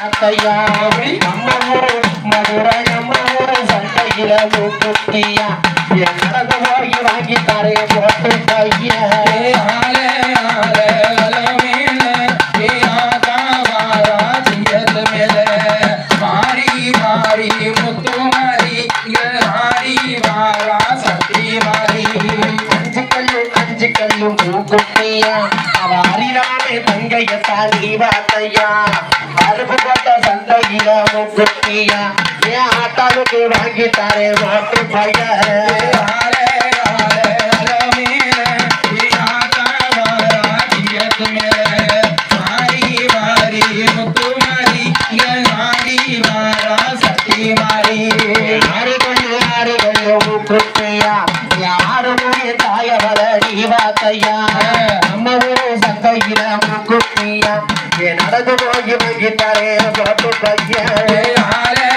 அத்தையா நம்ம ஊரு மதுரை நம்ம மூக்குத்தியா வாங்கி போட்டு அஞ்சு கல்லு மூக்குத்தியா அவ அறிவானே தங்கையத்தான் நீ வாத்தையா அருப்பு போட்ட சந்தையில மூக்குத்தியா என் ஆட்டாளுக்கு வாங்கி தரேன் போட்டு பையன் ஆறு கொள்ளு ஆறு கொள்ளு மூக்குத்தியா யாரு? மூய தாயவள நீ வாத்தையா நம்ம ஊரு சந்தையில மூக்குத்தியா என் நடந்து போய் வாங்கி தரேன் போட்டு பையன்